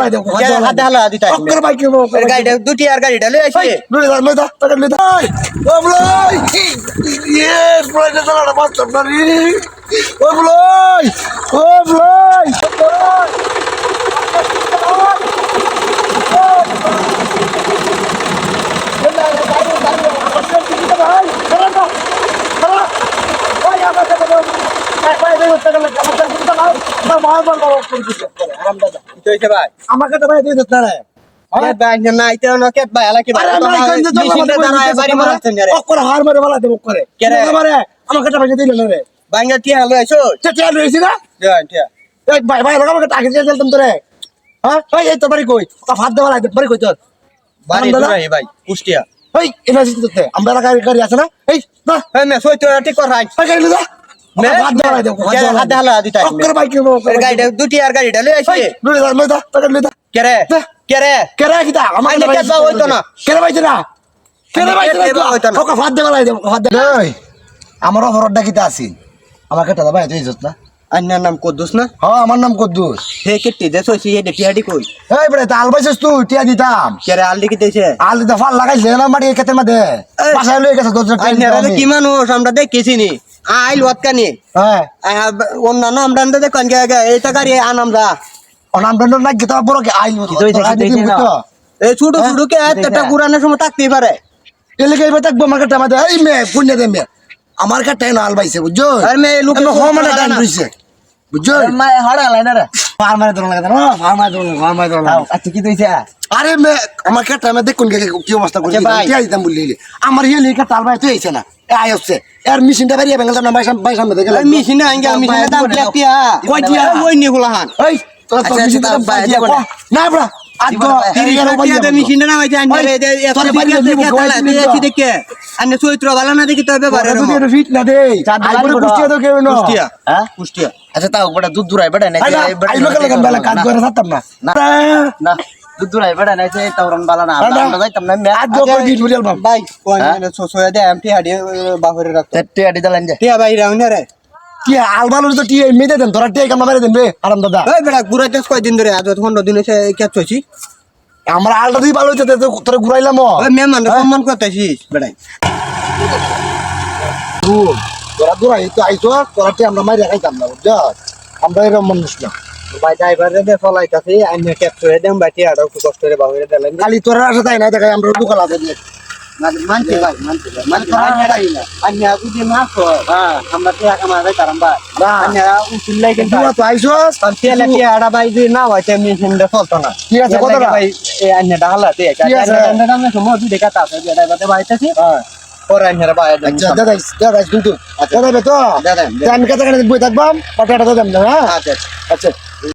বাড়াই দেবো হাতে হালা দিতে? অক্কর বাইকে গাড়িটা দুটি আর গাড়িটা লই আসি। লুই দা লুই দা টাকা লুই দা ও বলাই! ইয়েস বলাই দা না রে। ও বলাই! ও বলাই! কে ভাই না আইতে না কে ভাই বলা টিয়া রয়েছি না। ভাই ভাই আমাকে টাকা দিয়ে তোরে হ্যাঁ এই বাড়ি কই ভাত দেওয়া লাগে বাড়ি কই তোর বাড়ি ভাই কুষ্টিয়া এই আমরা গাড়ি আছে না এই না তো ঠিক কর দুটি আর গাড়িটা লই আসি। লুই দা লুই দা টাকা লুই দা কে রে? দে। কে রে? কে রে কিটা আমার আইনে কেস বা হইতো না। বাইতে বাইতে। ওকে ভাত ভাত দে এই আমার কিটা আছে? আমাকে টাকা ভাই তুই না। আন্নার নাম কদ্দুস না? হ্যাঁ আমার নাম কদ্দুস। হে কেটে দে সইছি হে টিয়াডি কই? এই বড়ে তাল বাইছিস তুই টিয়া দিতাম। কে রে আলদি কি দেছে আল দিতে ফাল লাগাইছে না মাটি ক্ষেতের মধ্যে। বাসায় লয়ে গেছে দরজা আন্নার কি মানুষ আমরা দেখেছি নি। আইল ওয়াতকানি হ্যাঁ। অন্যান্য আমরা দেখুন গে গে এইটা গাড়ি আনাম যা অনাম ব্র্যান্ড না গিতা বড় কে আইল এই ছোট হ্যাঁ? ছোট কে একটা গুরানোর সময় থাকতেই পারে। এলাকা এবার থাকব আমার কাছে আমাদের? এই মে পুণ্য দে মে আমার কাছে না আল বাইছে বুঝছ? আর মে লোক হম না। টাইম রইছে বুঝছ হাড়া লাইনা রে। ফার মারে দরন লাগে না ফার মারে দরন ফার মারে দরন আচ্ছা কি তুইছে আরে মে আমার কাছে টাইমে দেখুন কি অবস্থা করছে কি আইতাম বললি আমার হিয়ে লিখা তাল ভাই তুই আইছে না। আই হচ্ছে এর মেশিনটা বেরিয়ে বেঙ্গল না ভাই ভাই সামনে দেখে মিশিনে আঙ্গা মিশিনে দাম কি টিয়া কয় টিয়া? ওই নি গুলাহান এই তোরা তো আচ্ছা, মেশিনটা আচ্ছা, বাই ভাই, দিয়া দিব না। না বড়া আজ তিরিশ টিয়া দে মিশিনে না হইছে আন্নার ওই, তোরে তো কেউ না কুষ্টিয়া হ্যাঁ? কুষ্টিয়া আচ্ছা তাও দুধ দূরাই কাজ করে থাকতাম না বড় বালা না। আমরা যাইতাম না মে আজ গো কই গিট বুঝাল বাম ভাই কোন? সোয়া দে এমটি হাডি বাহরে রাখতে তেটে আডি দালান যে টিয়া ভাই রাউনে রে। কি আলবালু তো টি মেদে দেন তোরা টি কাম মেরে দেন রে আরাম দাদা। ওই বেটা ঘুরাইতে কয়দিন ধরে আজ পনেরো দিন হয়েছে ক্যাচ হয়েছি। আমরা আলটা দিয়ে ভালো হইতে তোরা ঘুরাইলাম ওই মেহমান সম্মান করতেছিস বেটাই তোরা ঘুরাই তো আইছো তোরা টি আমরা মাইরে খাইতাম না বুঝছ? আমরা এরকম মানুষ না। ভাই ড্রাইভার রে ফলাইতাছি আইনে হয়ে দেন ভাই টিয়াটা একটু কষ্ট করে বাহরে দিলেন খালি তোরা আসে তাই না দেখাই আমরা দোকান আছে দিয়ে মানছি ভাই মানছি ভাই। মানে আইনে যদি না। তো। হ্যাঁ। আমরা টিয়া কামা যাই তারাম ভাই। আইনে উঠিলাই কিন্তু তোরা তো আইছো তেলে টিয়াটা ভাই যদি না হয় তেমনি হিন্দে চলতো না। ঠিক আছে? ভাই এই আইনে ডালা দিয়ে ঠিক। দামে সময় দুই দেখা তাছে ড্রাইভারে আইনে ভাই তো? তো হ্যাঁ? আচ্ছা। আচ্ছা।